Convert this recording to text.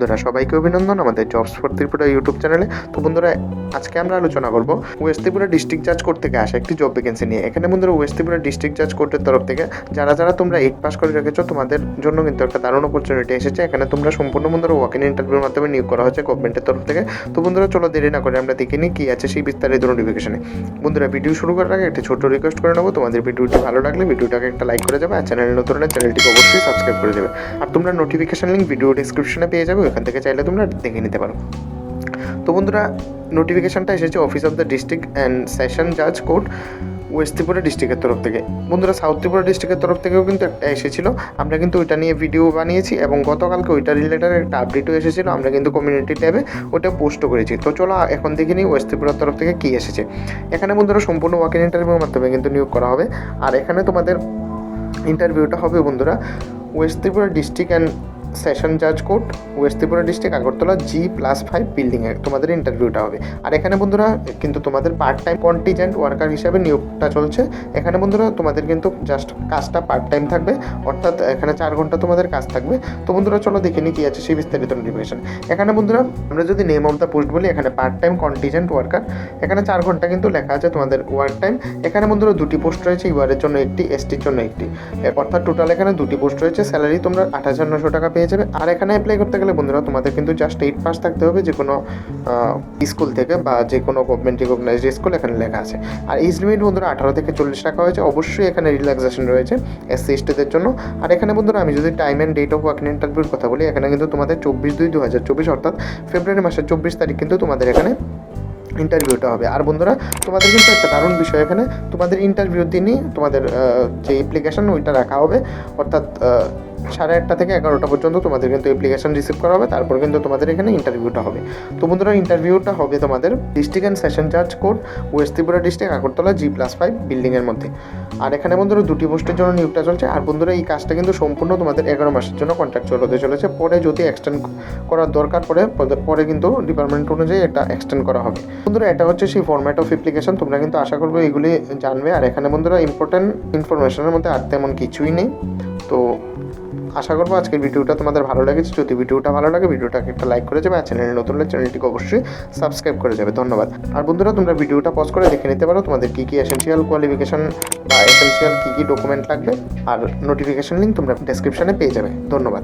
বন্ধুরা, সবাইকে অভিনন্দন আমাদের জবস ফর ত্রিপুরা ইউটিউব চ্যানেলে তো বন্ধুরা, আজকে আমরা আলোচনা করব ওয়েস্ট ত্রিপুরা ডিস্ট্রিক্ট জাজ কোর্ট থেকে আসা একটি জব ভ্যাকেন্সি নিয়ে। এখানে বন্ধুরা ওয়েস্ট ত্রিপুরা ডিস্ট্রিক্ট জাজ কোর্টের তরফ থেকে যারা যারা তোমরা এইট পাস করে রেখেছো, তোমাদের জন্য কিন্তু একটা দারুণ অপরচুনিটি এসেছে। এখানে তোমরা সম্পূর্ণ বন্ধুরা ওয়াক ইন ইন্টারভিউর মাধ্যমে নিয়োগ করা হয়েছে গভর্নমেন্টের তরফ থেকে। তো বন্ধুরা, চলো দেরি না করে আমরা দেখে নিই কী আছে সেই বিস্তারিত নোটিফিকেশনে বন্ধুরা ভিডিও শুরু করার আগে একটা ছোট রিকোয়েস্ট করে নেব। তোমাদের ভিডিওটি ভালো লাগলে ভিডিওটাকে একটা লাইক করে যাবে আর চ্যানেল নতুন চ্যানেলটিকে অবশ্যই সাবস্ক্রাইব করে দেবে। আর তোমরা নোটিফিকেশন লিঙ্ক ভিডিও ডিসক্রিপশনে পেয়ে যাবে। ওখান থেকে চাইলে তোমরা দেখে নিতে পারো। তো বন্ধুরা নোটিফিকেশানটা এসেছে office of the district and session জাজ কোর্ট ওয়েস্ট ত্রিপুরা ডিস্ট্রিক্টের তরফ থেকে। বন্ধুরা সাউথ ত্রিপুরা ডিস্ট্রিক্টের তরফ থেকেও কিন্তু একটা এসেছিল। আমরা কিন্তু ওইটা নিয়ে ভিডিও বানিয়েছি এবং গতকালকে ওইটা রিলেটেড একটা আপডেটও এসেছিল। আমরা কিন্তু কমিউনিটি ট্যাবে ওটা পোস্টও করেছি। তো চলো এখন দেখে নিই ওয়েস্ট ত্রিপুরার তরফ থেকে কী এসেছে। এখানে বন্ধুরা, সম্পূর্ণ ওয়াক ইন ইন্টারভিউর মাধ্যমে কিন্তু নিয়োগ করা হবে। আর এখানে তোমাদের ইন্টারভিউটা হবে বন্ধুরা west Tripura district and session জাজ court, west Tripura district, Agartala G plus five বিল্ডিংয়ে তোমাদের ইন্টারভিউটা হবে। আর এখানে বন্ধুরা, কিন্তু তোমাদের পার্ট টাইম কন্টিজেন্ট ওয়ার্কার হিসাবে নিয়োগটা চলছে। এখানে বন্ধুরা, তোমাদের কিন্তু জাস্ট কাজটা পার্ট টাইম থাকবে, অর্থাৎ এখানে চার ঘণ্টা তোমাদের কাজ থাকবে। তো বন্ধুরা, চলো দেখে নিই কী আছে সেই বিস্তারিত নোটিফিকেশন এখানে বন্ধুরা, আমরা যদি নেম অফ দ্য পোস্ট বলি, এখানে পার্ট টাইম কন্টিজেন্ট ওয়ার্কার এখানে চার ঘণ্টা কিন্তু লেখা আছে তোমাদের ওয়ার্ক টাইম এখানে বন্ধুরা, দুটি পোস্ট রয়েছে ইউআরের জন্য একটি এসটির জন্য একটি। অর্থাৎ টোটাল এখানে দুটি পোস্ট রয়েছে স্যালারি তোমরা আট হাজার নশো টাকা পেয়ে যাবে। আর এখানে অ্যাপ্লাই করতে গেলে বন্ধুরা, তোমাদের কিন্তু জাস্ট এইট পাস থাকতে হবে যে কোনো স্কুল থেকে বা যে কোনো গভর্নমেন্ট রিকগনাইজড স্কুল এখানে লেখা আছে। আর এজ লিমিট বন্ধুরা আঠারো থেকে চল্লিশ রাখা হয়েছে। অবশ্যই এখানে রিল্যাক্সেশন রয়েছে এসসি এসটিদের জন্য। আর এখানে বন্ধুরা, আমি যদি time and date of working ইন্টারভিউর কথা বলি, এখানে কিন্তু তোমাদের চব্বিশ দুই দু হাজার চব্বিশ, অর্থাৎ ফেব্রুয়ারি মাসের চব্বিশ তারিখ কিন্তু তোমাদের এখানে ইন্টারভিউটা হবে। আর বন্ধুরা, তোমাদের কিন্তু একটা দারুণ বিষয় এখানে, তোমাদের ইন্টারভিউ দিনই তোমাদের যে অ্যাপ্লিকেশন ওইটা রাখা হবে। অর্থাৎ সাড়ে আটটা থেকে এগারোটা পর্যন্ত তোমাদের কিন্তু অ্যাপ্লিকেশন রিসিভ করা হবে, তারপর কিন্তু তোমাদের এখানে ইন্টারভিউটা হবে। তো বন্ধুরা ইন্টারভিউটা হবে তোমাদের district and session judge court west Tripura district Agartala G plus five বিল্ডিংয়ের মধ্যে। আর এখানে বন্ধুরা, দুটি পোস্টের জন্য নিয়োগটা চলছে। আর বন্ধুরা, এই কাজটা কিন্তু সম্পূর্ণ তোমাদের এগারো মাসের জন্য কন্ট্রাকচুয়াল হতে চলেছে। পরে যদি এক্সটেন্ড করার দরকার পড়ে, পরে- কিন্তু ডিপার্টমেন্ট অনুযায়ী এটা এক্সটেন্ড করা হবে। বন্ধুরা, এটা হচ্ছে সেই ফর্ম্যাট অফ অ্যাপ্লিকেশন তোমরা কিন্তু আশা করব এগুলি জানবে। আর এখানে বন্ধুরা ইম্পর্টেন্ট ইনফরমেশনের মধ্যে আর তেমন কিছুই নেই। তো আশা করব আজকের ভিডিওটা তোমাদের ভালো লেগেছে। যদি ভিডিওটা ভালো লাগে, ভিডিওটাকে একটা লাইক করে যাবে আর চ্যানেলের নতুন হলে চ্যানেলটিকে অবশ্যই সাবস্ক্রাইব করে যাবে। ধন্যবাদ। আর বন্ধুরা, তোমরা ভিডিওটা পজ করে দেখে নিতে পারো তোমাদের কী কী এসেন্সিয়াল কোয়ালিফিকেশন বা এসেন্সিয়াল কী কী ডকুমেন্ট লাগবে। আর নোটিফিকেশন লিঙ্ক তোমরা ডেসক্রিপশানে পেয়ে যাবে। ধন্যবাদ।